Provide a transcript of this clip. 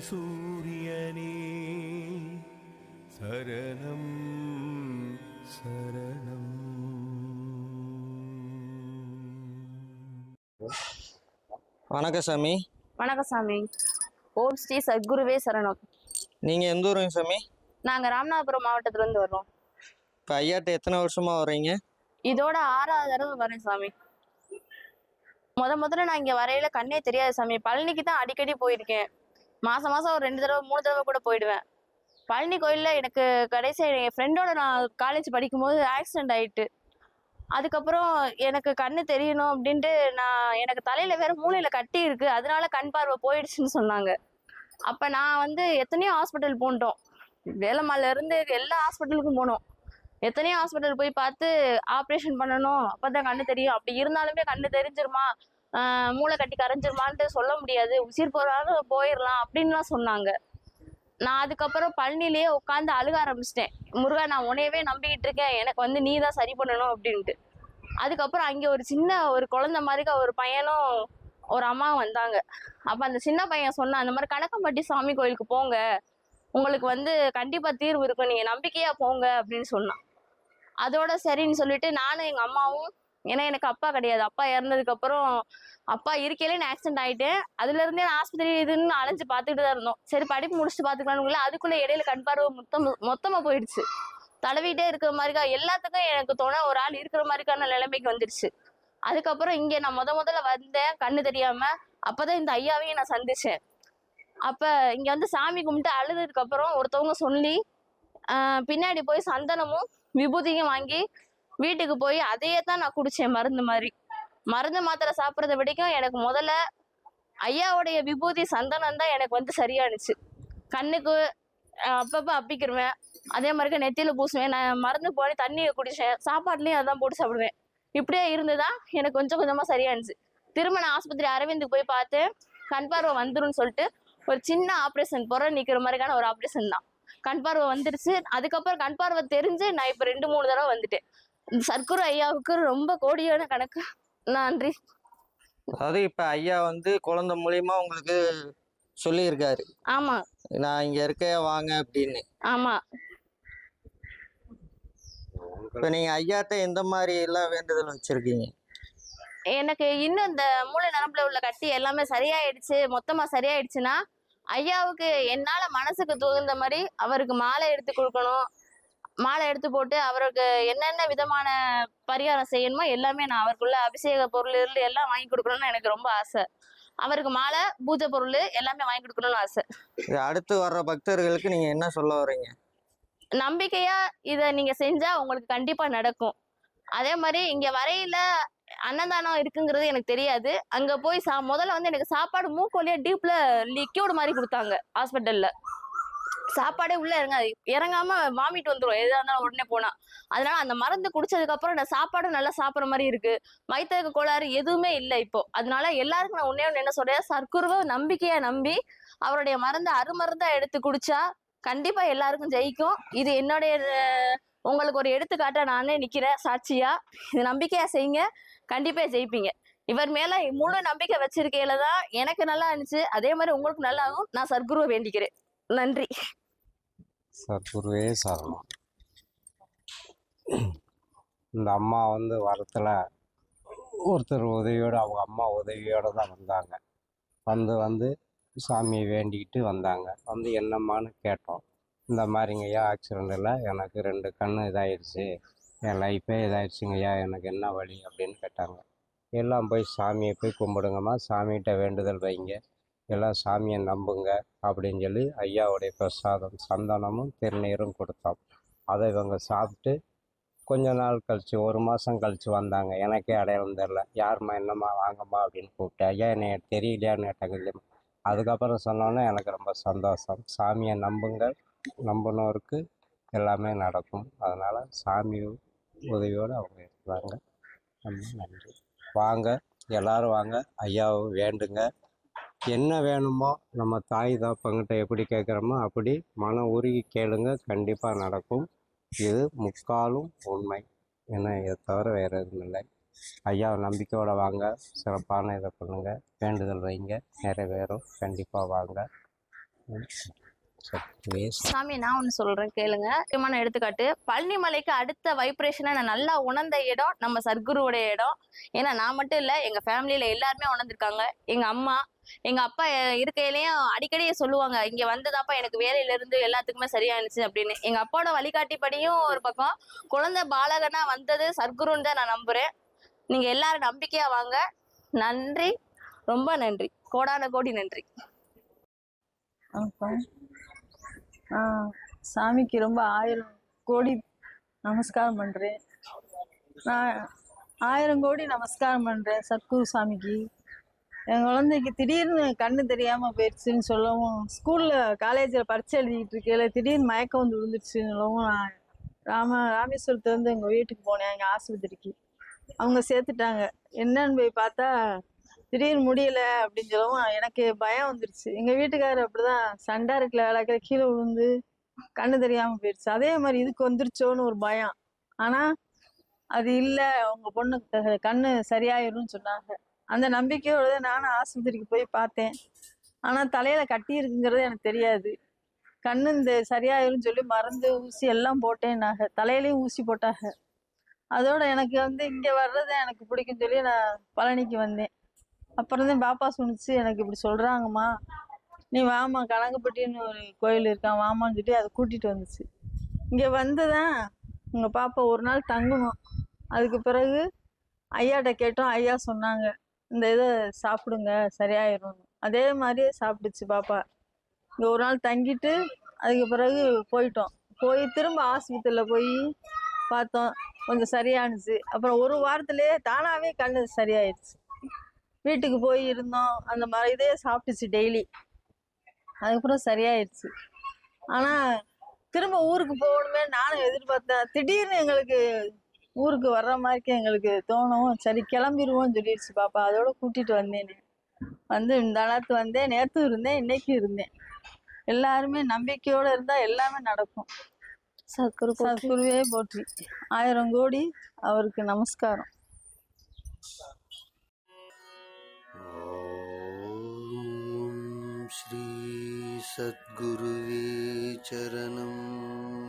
சூரியனே. சரணம் சரணம். வணக்கம் சாமி. வணக்கம் சாமி. ஓம் ஸ்ரீ சத்குருவே சரணம். நீங்கள் எந்த ஊருங்க சாமி? நாங்கள் ராமநாதபுரம் மாவட்டத்துலேருந்து வர்றோம். இப்போ ஐயாட்ட எத்தனை வருஷமா வர்றீங்க? இதோட ஆறாவது தடவை வரேன் சாமி. முத முதல்ல நான் இங்கே வரையில கண்ணே தெரியாது சாமி. பழனிக்கு தான் அடிக்கடி போயிருக்கேன். மாதம் மாதம் ஒரு ரெண்டு தடவை மூணு தடவை கூட போயிடுவேன். பழனி கோயிலில் எனக்கு கடைசி என் ஃப்ரெண்டோட நான் காலேஜ் படிக்கும்போது ஆக்சிடென்ட் ஆயிட்டு. அதுக்கப்புறம் எனக்கு கண்ணு தெரியணும் அப்படின்ட்டு நான் எனக்கு தலையில வேற மூளையில கட்டி இருக்கு. அதனால கண் பார்வை போயிடுச்சுன்னு சொன்னாங்க. அப்ப நான் வந்து எத்தனையோ ஹாஸ்பிட்டல் போன்ட்டோம் வேலம்மால இருந்து எல்லா ஹாஸ்பிட்டலுக்கும் போனோம். எத்தனையோ ஹாஸ்பிட்டல் போய் பார்த்து ஆப்ரேஷன் பண்ணணும். அப்பதான் கண்ணு தெரியும். அப்படி இருந்தாலுமே கண்ணு தெரிஞ்சிருமா? மூளை கட்டி கரைஞ்சிருமான்ட்டு சொல்ல முடியாது. உசிர் போறாலும் போயிடலாம் அப்படின்லாம் சொன்னாங்க. நான் அதுக்கப்புறம் பழனிலேயே உட்காந்து அழுக ஆரம்பிச்சிட்டேன். முருகா நான் உன்னையவே நம்பிக்கிட்டு இருக்கேன். எனக்கு வந்து நீ தான் சரி பண்ணணும் அப்படின்ட்டு. அதுக்கப்புறம் அங்கே ஒரு சின்ன ஒரு குழந்த மாதிரி ஒரு பையனும் ஒரு அம்மா வந்தாங்க. அப்போ அந்த சின்ன பையன் சொன்னான் அந்த மாதிரி கணக்கம்பட்டி சாமி கோயிலுக்கு போங்க. உங்களுக்கு வந்து கண்டிப்பாக தீர்வு இருக்கும். நீங்கள் நம்பிக்கையாக போங்க அப்படின்னு சொன்னான். அதோட சரின்னு சொல்லிட்டு நானும் எங்கள் அம்மாவும் ஏன்னா எனக்கு அப்பா கிடையாது. அப்பா இறந்ததுக்கு அப்புறம் அப்பா இருக்கையிலே நான் ஆக்சிடென்ட் ஆயிட்டேன். அதுல இருந்தே நான் ஆஸ்பத்திரி இதுன்னு அலைஞ்சு பார்த்துக்கிட்டு தான் இருந்தோம். சரி படிப்பு முடிச்சுட்டு பாத்துக்கலாம்னு அதுக்குள்ள இடையில கண் பார்வை மொத்தம் மொத்தமா போயிடுச்சு. தடவிட்டே இருக்கிற மாதிரிக்கா எல்லாத்துக்கும் எனக்கு துணை ஒரு ஆள் இருக்கிற மாதிரிக்கான நிலைமைக்கு வந்துடுச்சு அதுக்கப்புறம் இங்க நான் முத முதல்ல வந்தேன். கண்ணு தெரியாம அப்பதான் இந்த ஐயாவையும் நான் சந்திச்சேன். அப்ப இங்க வந்து சாமி கும்பிட்டு அழுதுக்கு அப்புறம் ஒருத்தவங்க சொல்லி பின்னாடி போய் சந்தனமும் விபூதியும் வாங்கி வீட்டுக்கு போய் அதையே தான் நான் குடிச்சேன் மருந்து மாதிரி. மருந்து மாத்திரை சாப்பிட்றத விடைக்கும் எனக்கு முதல்ல ஐயாவுடைய விபூதி சந்தனம் தான் எனக்கு வந்து சரியானுச்சு. கண்ணுக்கு அப்பப்போ அப்பிக்கிருவேன். அதே மாதிரி நெத்தியில பூசுவேன். நான் மருந்து போய் தண்ணியை குடிச்சேன். சாப்பாட்டுலயும் அதான் போட்டு சாப்பிடுவேன். இப்படியே இருந்துதான் எனக்கு கொஞ்சம் கொஞ்சமா சரியானுச்சு. திரும்ப நான் ஆஸ்பத்திரி அரவிந்துக்கு போய் பார்த்தேன். கண் பார்வை வந்துடும் சொல்லிட்டு ஒரு சின்ன ஆப்ரேஷன் புற நிற்கிற மாதிரிக்கான ஒரு ஆப்ரேஷன் தான். கண் பார்வை வந்துருச்சு. அதுக்கப்புறம் கண் பார்வை தெரிஞ்சு நான் இப்போ ரெண்டு மூணு தடவை வந்துட்டேன். சர்க்குரு ஐயாவுக்கு ரொம்ப கோடியான கணக்கு. நன்றி. அதாவது இப்போ ஐயா வந்து குழந்தை மூலியமா உங்களுக்கு சொல்லியிருக்காரு. ஆமா. நான் இங்கே இருக்க வாங்க அப்படின்னு. ஆமா. இப்போ நீங்கள் ஐயாட்ட எந்த மாதிரி எல்லாம் வேண்டுதல் வச்சுருக்கீங்க? எனக்கு இன்னும் இந்த மூளை நரம்புல உள்ள கட்டி எல்லாமே சரியாயிடுச்சு. மொத்தமா சரியாயிடுச்சுன்னா ஐயாவுக்கு என்னால மனசுக்கு தகுந்த மாதிரி அவருக்கு மாலை எடுத்து கொடுக்கணும். மாலை எடுத்து போட்டு அவருக்கு என்னென்ன விதமான பரிகாரம் செய்யணுமோ எல்லாமே நான் அவருக்குள்ள அபிஷேக பொருள் எல்லாம் வாங்கி கொடுக்கணும்னு எனக்கு ரொம்ப ஆசை. அவருக்கு மாலை பூஜை பொருள் எல்லாமே வாங்கி கொடுக்கணும்னு ஆசை. அடுத்து வர்ற பக்தர்களுக்கு நீங்கள் என்ன சொல்ல வர்றீங்க? நம்பிக்கையா இதை நீங்க செஞ்சா உங்களுக்கு கண்டிப்பா நடக்கும். அதே மாதிரி இங்க வரையில அன்னதானம் இருக்குங்கிறது எனக்கு தெரியாது. அங்க போய் சா முதல்ல வந்து எனக்கு சாப்பாடு மூக்கோலியா டீப்ல லிக்யூட் மாதிரி கொடுத்தாங்க ஹாஸ்பிட்டல்ல சாப்பாடே உள்ள இறங்காது. இறங்காம வாமிட் வந்துடும் எதா இருந்தாலும் உடனே போனா. அதனால அந்த மருந்து குடிச்சதுக்கு அப்புறம் நான் சாப்பாடும் நல்லா சாப்பிட்ற மாதிரி இருக்கு. வயிற்றுக்கு கோளாறு எதுவுமே இல்லை இப்போ. அதனால எல்லாருக்கும் நான் ஒன்னே ஒன்று என்ன சொல்றேன்? சர்க்குருவை நம்பிக்கையா நம்பி அவருடைய மருந்தை அருமருந்தா எடுத்து குடிச்சா கண்டிப்பா எல்லாருக்கும் ஜெயிக்கும். இது என்னுடைய உங்களுக்கு ஒரு எடுத்துக்காட்டா நானே நிக்கிறேன். சாட்சியா. இது நம்பிக்கையா செய்யுங்க. கண்டிப்பா ஜெயிப்பீங்க. இவர் மேல முழு நம்பிக்கை வச்சிருக்கையில தான் எனக்கு நல்லா இருந்துச்சு. அதே மாதிரி உங்களுக்கு நல்லா ஆகும் நான் சர்க்குருவை வேண்டிக்கிறேன். நன்றி. சத்குருவே சரணம். இந்த அம்மா வந்து வரத்தில் ஒருத்தர் உதவியோடு அவங்க அம்மா உதவியோடு தான் வந்தாங்க. வந்து வந்து சாமியை வேண்டிக்கிட்டு வந்தாங்க. வந்து என்னம்மான்னு கேட்டோம். இந்த மாதிரிங்கய்யா ஆக்சிடெண்ட்டில் எனக்கு ரெண்டு கண் இதாயிடுச்சு என் லைஃபே இதாயிடுச்சுங்கய்யா எனக்கு என்ன வழி அப்படின்னு கேட்டாங்க. எல்லாம் போய் சாமியை போய் கும்பிடுங்கம்மா. சாமிகிட்ட வேண்டுதல் வைங்க. எல்லாம் சாமியை நம்புங்க அப்படின்னு சொல்லி ஐயாவுடைய பிரசாதம் சந்தனமும் திருநீரும் கொடுத்தோம். அதை இவங்க சாப்பிட்டு கொஞ்ச நாள் கழித்து ஒரு மாதம் கழித்து வந்தாங்க. எனக்கே அடையாளம் தெரில யாரும்மா என்னம்மா வாங்கம்மா அப்படின்னு கூப்பிட்டு ஐயா என்னை தெரியலையான்னு கேட்டாங்க இல்லையா அதுக்கப்புறம் சொன்னோன்னே எனக்கு ரொம்ப சந்தோஷம். சாமியை நம்புங்க நம்பினோருக்கு எல்லாமே நடக்கும். அதனால் சாமி உதவியோடு அவங்க இருக்கிறாங்க ரொம்ப நன்றி. வாங்க எல்லாரும் வாங்க. ஐயாவை வேண்டுங்க. என்ன வேணுமோ நம்ம தாய் தப்பங்கிட்ட எப்படி கேட்குறோமோ அப்படி மன உருகி கேளுங்க. கண்டிப்பாக நடக்கும். இது முக்காலும் உண்மை. ஏன்னா இதை தவிர வேறு எதுவும் இல்லை. ஐயா நம்பிக்கையோடு வாங்க. சிறப்பான இதை பண்ணுங்கள் வேண்டுதல் வைங்க. நிறைவேறும். கண்டிப்பாக வாங்க. சாமி நான் ஒன்று சொல்றேன் கேளுங்க. முக்கியமான எடுத்துக்காட்டு பழனி மலைக்கு அடுத்த வைப்ரேஷனை நான் நல்லா உணர்ந்த இடம் நம்ம சர்க்குருவுடைய இடம். ஏன்னா நான் மட்டும் இல்லை எங்க ஃபேமிலியில எல்லாருமே உணர்ந்திருக்காங்க. எங்க அம்மா எங்க அப்பா இருக்கையிலயும் அடிக்கடி சொல்லுவாங்க இங்க வந்ததாப்பா எனக்கு வேலையில இருந்து எல்லாத்துக்குமே சரியாயிருச்சு அப்படின்னு. எங்க அப்பாவோட வழிகாட்டிப்படியும் ஒரு பக்கம் குழந்தை பாலகனா வந்தது சர்க்குருன்னு தான் நான் நம்புறேன். நீங்க எல்லாரும் நம்பிக்கையா வாங்க. நன்றி. ரொம்ப நன்றி. கோடான கோடி நன்றி. வணக்கம் சாமிக்கு ரொம்ப ஆயிரம் கோடி நமஸ்காரம் பண்ணுறேன் நான் ஆயிரம் கோடி நமஸ்காரம் பண்ணுறேன் சத்குரு சாமிக்கு. என் குழந்தைக்கு திடீர்னு கண்ணு தெரியாமல் போயிடுச்சுன்னு சொல்லவும் ஸ்கூலில் காலேஜில் பரிச்சை எழுதிக்கிட்டு இருக்கையில திடீர்னு மயக்கம் வந்து விழுந்துருச்சுன்னு சொல்லவும் நான் ராம ராமேஸ்வரத்துலேருந்து எங்கள் வீட்டுக்கு போனேன் எங்கள் ஆஸ்பத்திரிக்கு. அவங்க சேர்த்துட்டாங்க. என்னன்னு போய் பார்த்தா திடீர்னு முடியல அப்படின்னு சொல்லவும் எனக்கு பயம் வந்துருச்சு. எங்க வீட்டுக்காரர் அப்படிதான் சண்டை இருக்குல்ல விளக்கிற கீழே விழுந்து கண்ணு தெரியாம போயிடுச்சு அதே மாதிரி இதுக்கு வந்துருச்சோன்னு ஒரு பயம். ஆனா அது இல்ல உங்க பொண்ணுக்கு கண்ணு சரியாயிரும்னு சொன்னாங்க. அந்த நம்பிக்கையோட நானும் ஆஸ்பத்திரிக்கு போய் பார்த்தேன். ஆனா தலையில கட்டி இருக்குங்கிறது எனக்கு தெரியாது. கண்ணு இந்த சரியாயிரும்னு சொல்லி மருந்து ஊசி எல்லாம் போட்டேன்னாக தலையிலையும் ஊசி போட்டாங்க. அதோட எனக்கு வந்து இங்க வர்றது எனக்கு பிடிக்கும் சொல்லி நான் பழனிக்கு வந்தேன். அப்புறம் தான் பாப்பா சொன்னிச்சு எனக்கு இப்படி சொல்கிறாங்கம்மா நீ வாமா கனகப்பட்டின்னு ஒரு கோயில் இருக்கான் வாமான்னு சொல்லி அதை கூட்டிகிட்டு வந்துச்சு. இங்க வந்துதான் உங்கள் பாப்பா ஒரு நாள் தங்கணும். அதுக்கு பிறகு ஐயாட்ட கேட்டோம் ஐயா சொன்னாங்க இந்த இதை சாப்பிடுங்க சரியாயிரும். அதே மாதிரியே சாப்பிடுச்சு பாப்பா. இங்கே ஒரு நாள் தங்கிட்டு அதுக்கு பிறகு போயிட்டோம். போய் திரும்ப ஆஸ்பத்திரியில் போய் பார்த்தோம் கொஞ்சம் சரியானுச்சு. அப்புறம் ஒரு வாரத்துலேயே தானாகவே கண்ணு சரியாயிடுச்சு. வீட்டுக்கு போய் இருந்தோம். அந்த மாதிரி இதே சாப்பிட்டுச்சு டெய்லி அதுக்கப்புறம் சரியாயிடுச்சு ஆனால் திரும்ப ஊருக்கு போகணுமே நானும் எதிர்பார்த்தேன். திடீர்னு எங்களுக்கு ஊருக்கு வர்ற மாதிரிக்கு எங்களுக்கு தோணவும் சரி கிளம்பிடுவோம்னு சொல்லிடுச்சு பாப்பா. அதோட கூட்டிட்டு வந்தேன். வந்து இந்த நாத்து வந்தேன். நேற்று இருந்தேன் இன்னைக்கு இருந்தேன். எல்லாருமே நம்பிக்கையோட இருந்தா எல்லாமே நடக்கும். போற்றி. சத்குருவே போற்றி. ஆயிரம் கோடி அவருக்கு நமஸ்காரம். ॐ श्रीसद्गुरुवे चरणम्